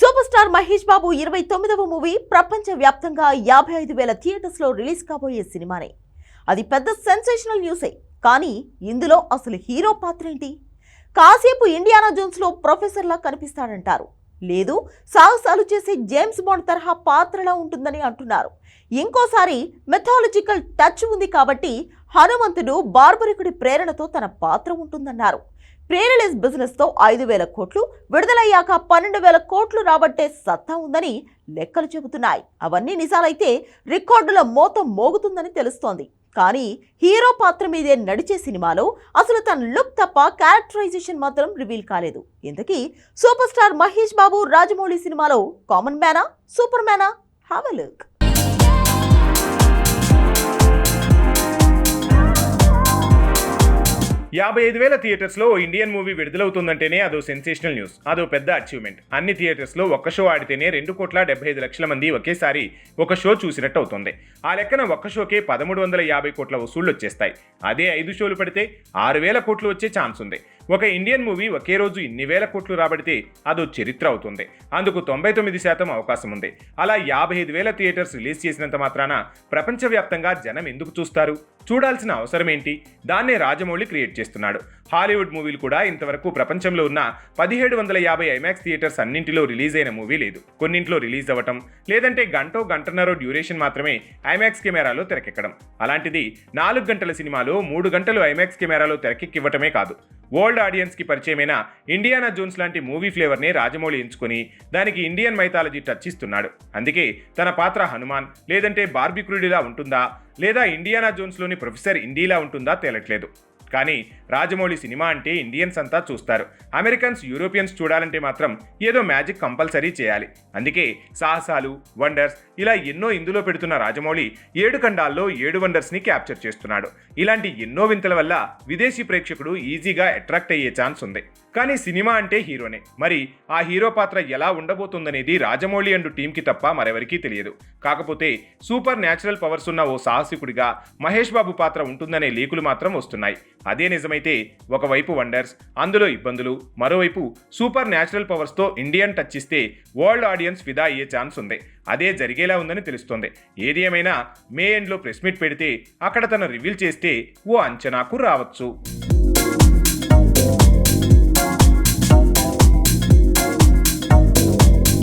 Super star Mahesh బాబు ఇరవై తొమ్మిదవ movie ప్రపంచ వ్యాప్తంగా యాభై ఐదు వేల థియేటర్స్లో రిలీజ్ కాబోయే సినిమానే. అది పెద్ద సెన్సేషనల్ న్యూసే. కానీ ఇందులో అసలు హీరో పాత్ర ఏంటి? కాసేపు ఇండియానా జోన్స్లో ప్రొఫెసర్ లా కనిపిస్తాడంటారు. లేదు సాహసాలు చేసే జేమ్స్ బాండ్ తరహా పాత్రలా ఉంటుందని అంటున్నారు. ఇంకోసారి మెథాలజికల్ టచ్ ఉంది కాబట్టి హనుమంతుడు బార్బరికుడి ప్రేరణతో తన పాత్ర ఉంటుందన్నారు. ప్రీ రిలీజ్ బిజినెస్తో ఐదు వేల కోట్లు విడుదలయ్యాక పన్నెండు వేల కోట్లు రాబట్టే సత్తా ఉందని లెక్కలు చెబుతున్నాయి. అవన్నీ నిజాలైతే రికార్డుల మోత మోగుతుందని తెలుస్తోంది. కానీ హీరో పాత్ర మీదే నడిచే సినిమాలో అసలు తన లుక్ తప్ప క్యారెక్టరైజేషన్ మాత్రం రివీల్ కాలేదు. ఇంతకీ సూపర్ స్టార్ మహేష్ బాబు రాజమౌళి సినిమాలో కామన్ మ్యానా సూపర్ మ్యానా? Have look. యాభై ఐదు వేల థియేటర్స్లో ఇండియన్ మూవీ విడుదలవుతుందంటేనే అదో సెన్సేషనల్ న్యూస్ అదో పెద్ద అచీవ్మెంట్. అన్ని థియేటర్స్లో ఒక్క షో ఆడితేనే రెండు కోట్ల డెబ్బై ఐదు లక్షల మంది ఒకేసారి ఒక షో చూసినట్టు అవుతుంది ఆ లెక్కన ఒక్క షోకే పదమూడు వందల యాభై కోట్ల వసూళ్ళు వచ్చేస్తాయి అదే ఐదు షోలు పడితే ఆరు వేల కోట్లు వచ్చే ఛాన్స్ ఉంది ఒక ఇండియన్ మూవీ ఒకే రోజు ఇన్ని వేల కోట్లు రాబడితే అదో చరిత్ర అవుతుంది. అందుకు తొంభై తొమ్మిది శాతం అవకాశం ఉంది. అలా యాభై ఐదు వేల థియేటర్స్ రిలీజ్ చేసినంత మాత్రాన ప్రపంచవ్యాప్తంగా జనం ఎందుకు చూస్తారు? చూడాల్సిన అవసరం ఏంటి దాన్నే రాజమౌళి క్రియేట్ చేస్తున్నాడు. హాలీవుడ్ మూవీలు కూడా ఇంతవరకు ప్రపంచంలో ఉన్న పదిహేడు వందల యాభై ఐమాక్స్ థియేటర్స్ అన్నింటిలో రిలీజ్ అయిన మూవీ లేదు. కొన్నింట్లో రిలీజ్ అవ్వటం లేదంటే గంటో గంటన్నరో డ్యూరేషన్ మాత్రమే ఐమాక్స్ కెమెరాలో తెరకెక్కడం. అలాంటిది నాలుగు గంటల సినిమాలో మూడు గంటలు ఐమాక్స్ కెమెరాలో తెరకెక్కివ్వటమే కాదు. వరల్డ్ ఆడియన్స్కి పరిచయమైన ఇండియానా జోన్స్ లాంటి మూవీ ఫ్లేవర్ని రాజమౌళి ఎంచుకొని దానికి ఇండియన్ మైథాలజీ టచ్ ఇస్తున్నాడు. అందుకే తన పాత్ర హనుమాన్ లేదంటే బార్బిక్రుడిలా ఉంటుందా లేదా ఇండియానా జోన్స్లోని ప్రొఫెసర్ ఇండీలా ఉంటుందా తేలట్లేదు. కానీ రాజమౌళి సినిమా అంటే ఇండియన్స్ అంతా చూస్తారు. అమెరికన్స్ యూరోపియన్స్ చూడాలంటే మాత్రం ఏదో మ్యాజిక్ కంపల్సరీ చేయాలి. అందుకే సాహసాలు వండర్స్ ఇలా ఎన్నో ఇందులో పెడుతున్న రాజమౌళి ఏడు ఖండాల్లో ఏడు వండర్స్ని క్యాప్చర్ చేస్తున్నాడు. ఇలాంటి ఎన్నో వింతల వల్ల విదేశీ ప్రేక్షకుడు ఈజీగా అట్రాక్ట్ అయ్యే ఛాన్స్ ఉంది. కానీ సినిమా అంటే హీరోనే. మరి ఆ హీరో పాత్ర ఎలా ఉండబోతుందనేది రాజమౌళి అండ్ టీంకి తప్ప మరెవరికీ తెలియదు. కాకపోతే సూపర్ న్యాచురల్ పవర్స్ ఉన్న ఓ సాహసికుడిగా మహేష్ బాబు పాత్ర ఉంటుందనే లీకులు మాత్రం వస్తున్నాయి. అదే నిజమైతే ఒకవైపు వండర్స్ అందులో ఇబ్బందులు మరోవైపు సూపర్ న్యాచురల్ పవర్స్తో ఇండియన్ టచ్ ఇస్తే వరల్డ్ ఆడియన్స్ ఫిదా అయ్యే ఛాన్స్ ఉంది. అదే జరిగేలా ఉందని తెలుస్తోంది. ఏది ఏమైనా మే ఎండ్లో ప్రెస్ మీట్ పెడితే అక్కడ తను రివీల్ చేస్తే ఓ అంచనాకు రావచ్చు.